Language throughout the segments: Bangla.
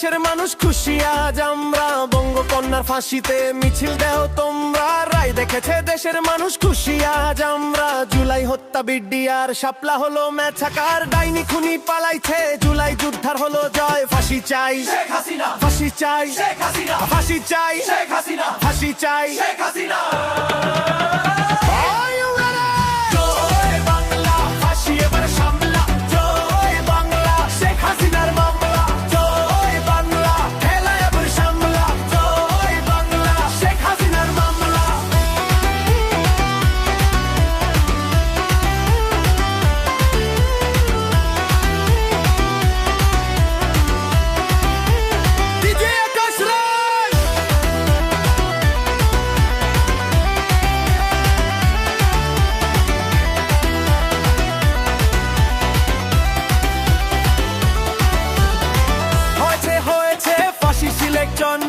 দেশের মানুষ খুশি আজ আমরা বঙ্গকন্যার ফাঁসিতে মিছিল দেও তোমরা। রায় দেখেছে দেশের মানুষ খুশি আজ আমরা জুলাই হত্যা বিডিআর শাপলা হলো ম্যাচাকার ডাইনি খুনি পালাইছে জুলাই যুদ্ধার হলো জয়। ফাঁসি চাই শেখ হাসিনা। ফাঁসি চাই ফাঁসি চাই ফাঁসি চাই। ফাঁসি সিলেকশন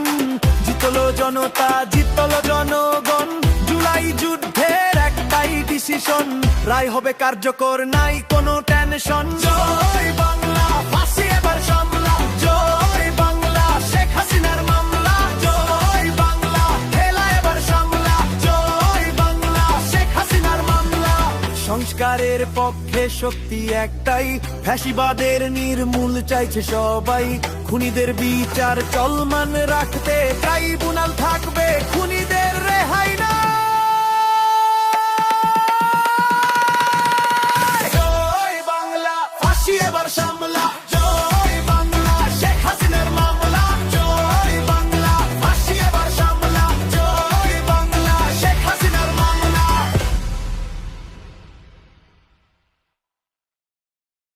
জিতলো জনতা, জিতলো জনগণ। জুলাই যুদ্ধের একটাই ডিসিশন রায় হবে কার্যকর, নাই কোনো টেনশন সংস্কারের পক্ষে শক্তি একটাই। ফ্যাসিবাদের নির্মূল চাইছে সবাই। খুনিদের বিচার চলমান রাখতে ট্রাইব্যুনাল থাকবে।